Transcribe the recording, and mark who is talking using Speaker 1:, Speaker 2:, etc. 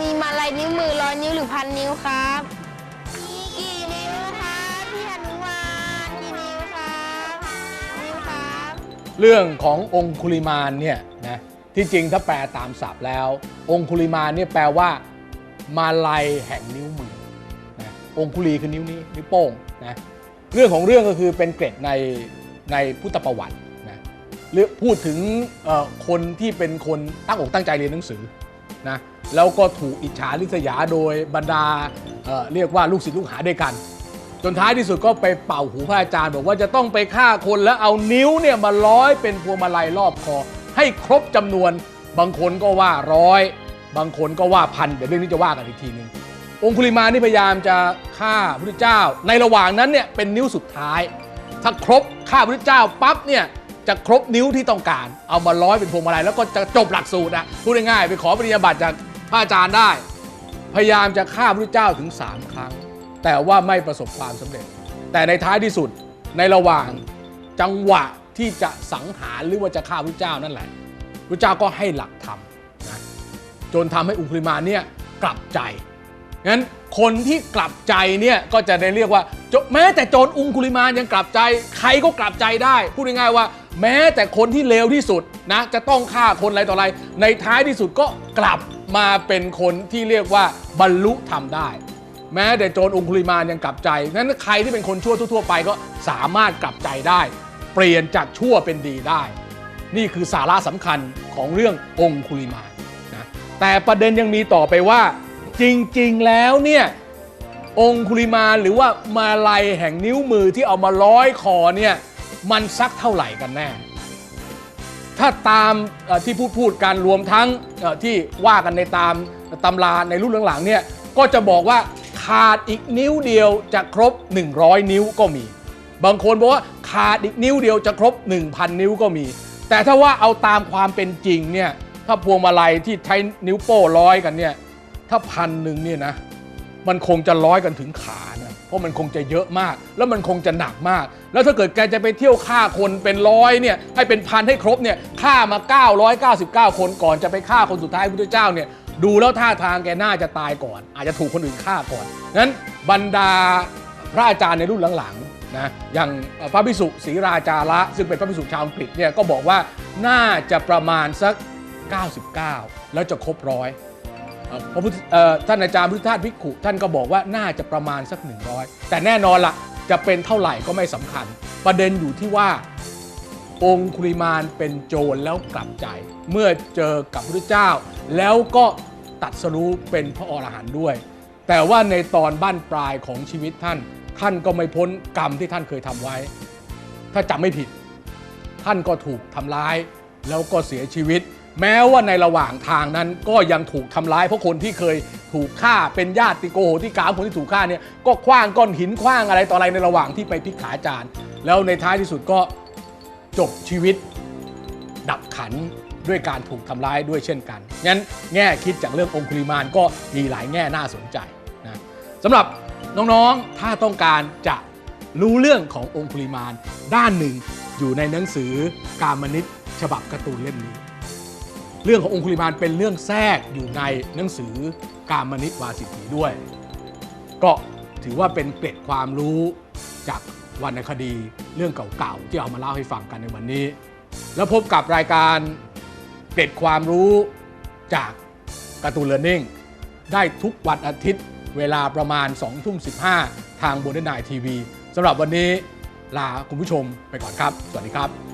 Speaker 1: มีมาลายนิ้วมือร้อยนิ้วหรือพันนิ้วครับ มีกี่นิ้วครับพี่หนุมานกี่นิ้วครับนิ้วครับ
Speaker 2: เรื่องขององคุลิมานเนี่ยนะที่จริงถ้าแปลตามศัพท์แล้ว องคุลิมานเนี่ยแปลว่ามาลัยแห่งนิ้วมือนะองคุลีคือนิ้วนี้นิ้วโป้งนะเรื่องของเรื่องก็คือเป็นเกร็ดในในพุทธประวัตินะเรื่อพูดถึงคนที่เป็นคนตั้งอกตั้งใจเรียนหนังสือนะ แล้วก็ถูกอิจฉาริษยาโดยบรรดาเเรียกว่าลูกศิษย์ลูกหาด้วยกัน จนท้ายที่สุดก็ไปเป่าหูพระอาจารย์ บอกว่าจะต้องไปฆ่าคนแล้วเอานิ้วเนี่ยมาร้อยเป็นพวงมาลัยรอบคอ ให้ครบจำนวน บางคนก็ว่าร้อยบางคนก็ว่าพันเดี๋ยวเรื่องนี้จะว่ากันอีกทีหนึงองคุลิมานี่พยายามจะฆ่าพระพุทธเจ้า ในระหว่างนั้นเนี่ยเป็นนิ้วสุดท้าย ถ้าครบฆ่าพระพุทธเจ้าปั๊บเนี่ยจะครบนิ้วที่ต้องการ เอามาร้อยเป็นพวงมาลัยแล้วก็จะจบหลักสูตรนะพูดง่ายๆไปขอปริญญาบัตรจาก พระอาจารย์ได้ พยายามจะฆ่าพระเจ้าถึง 3 ครั้ง แต่ว่าไม่ประสบความสำเร็จ แต่ในท้ายที่สุดในระหว่างจังหวะที่จะสังหารหรือว่าจะฆ่าพระเจ้านั่นแหละพระเจ้าก็ให้หลักธรรมนะจนทำให้อุคลิมาเนี่ยกลับใจงั้นคนที่กลับใจเนี่ยก็จะได้เรียกว่าแม้แต่โจรอุงคุลิมานยังกลับใจ ใครก็กลับใจได้ พูดง่ายๆว่า แม้แต่คนที่เลวที่สุดนะจะต้องฆ่าคนอะไรต่ออะไร ในท้ายที่สุดก็กลับมาเป็นคนที่เรียกว่าบรรลุธรรมได้ แม้แต่โจรองคุลิมานยังกลับใจนั้นใครที่เป็นคนชั่วทั่วๆไปก็สามารถกลับใจได้ เปลี่ยนจากชั่วเป็นดีได้ นี่คือสาระสำคัญของเรื่ององคุลิมานนะแต่ประเด็นยังมีต่อไปว่า จริงๆแล้วเนี่ยองคุลิมานหรือว่ามาลัยแห่งนิ้วมือที่เอามาร้อยคอเนี่ย มันสักเท่าไหร่กันแน่ ถ้าตามที่พูดพูดกันรวมทั้งที่ว่ากันในตามตำราในรุ่นหลังๆเนี่ยก็จะบอกว่าขาดอีกนิ้วเดียวจะครบ 100 นิ้วก็มี บางคนบอกว่าขาดอีกนิ้วเดียวจะครบ 1,000 นิ้วก็มี แต่ถ้าว่าเอาตามความเป็นจริงเนี่ยถ้าพวงมาลัยที่ใช้นิ้วโป้ร้อยกันเนี่ยถ้าพันหนึ่งเนี่ยนะมันคงจะร้อยกันถึงขา เพราะมันคงจะเยอะมาก แล้วมันคงจะหนักมาก แล้วถ้าเกิดแกจะไปเที่ยวฆ่าคนเป็นร้อยเนี่ยให้เป็นพันให้ครบเนี่ยฆ่ามา 999 คนก่อนจะไปฆ่าคนสุดท้ายพระพุทธเจ้าเนี่ยดูแล้วท่าทางแกน่าจะตายก่อน อาจจะถูกคนอื่นฆ่าก่อนนั้นบรรดาพระอาจารย์ในรุ่นหลังๆนะอย่างพระพิสุศรีราจาระซึ่งเป็นพระพิสุชาวอังกฤษเนี่ยก็บอกว่าน่าจะประมาณสัก 99 แล้วจะครบร้อย พระพุทธเอ่อท่านอาจารย์พุทธทาสภิกขุ ท่านก็บอกว่าน่าจะประมาณสัก 100 แต่แน่นอนละจะเป็นเท่าไหร่ก็ไม่สำคัญ ประเด็นอยู่ที่ว่า องคุริมานเป็นโจรแล้วกลับใจ เมื่อเจอกับพระเจ้า แล้วก็ตัดสรู้เป็นพระอรหันต์ด้วย แต่ว่าในตอนบ้านปลายของชีวิตท่าน ท่านก็ไม่พ้นกรรมที่ท่านเคยทำไว้ ถ้าจำไม่ผิด ท่านก็ถูกทำร้าย แล้วก็เสียชีวิต แม้ว่าในระหว่างทางนั้นก็ยังถูกทำร้ายเพราะคนที่เคยถูกฆ่าเป็นญาติโกโหที่กามคนที่ถูกฆ่าเนี่ยก็คว้างก้อนหินคว้างอะไรต่ออะไรในระหว่างที่ไปพิกขาจารย์ แล้วในท้ายที่สุดก็จบชีวิต ดับขันด้วยการถูกทำร้ายด้วยเช่นกันงั้นแง่คิดจากเรื่ององคุลิมานก็มีหลายแง่น่าสนใจนะสำหรับน้องๆถ้าต้องการจะรู้เรื่องขององคุลิมานด้านหนึ่งอยู่ในหนังสือการมนิตฉบับการ์ตูนเล่มนี้ เรื่องขององคุลิมานเป็นเรื่องแทรกอยู่ในหนังสือการมนิวาสิทธิด้วย ก็ถือว่าเป็นเกร็ดความรู้จากวรรณคดีเรื่องเก่าๆที่เอามาเล่าให้ฟังกันในวันนี้ แล้วพบกับรายการเกร็ดความรู้จากการ์ตูนเลอร์นิ่งได้ทุกวันอาทิตย์เวลาประมาณ2ทุ่ม15 ทางบนไดนายทีวีสำหรับวันนี้ลาคุณผู้ชมไปก่อนครับ สวัสดีครับ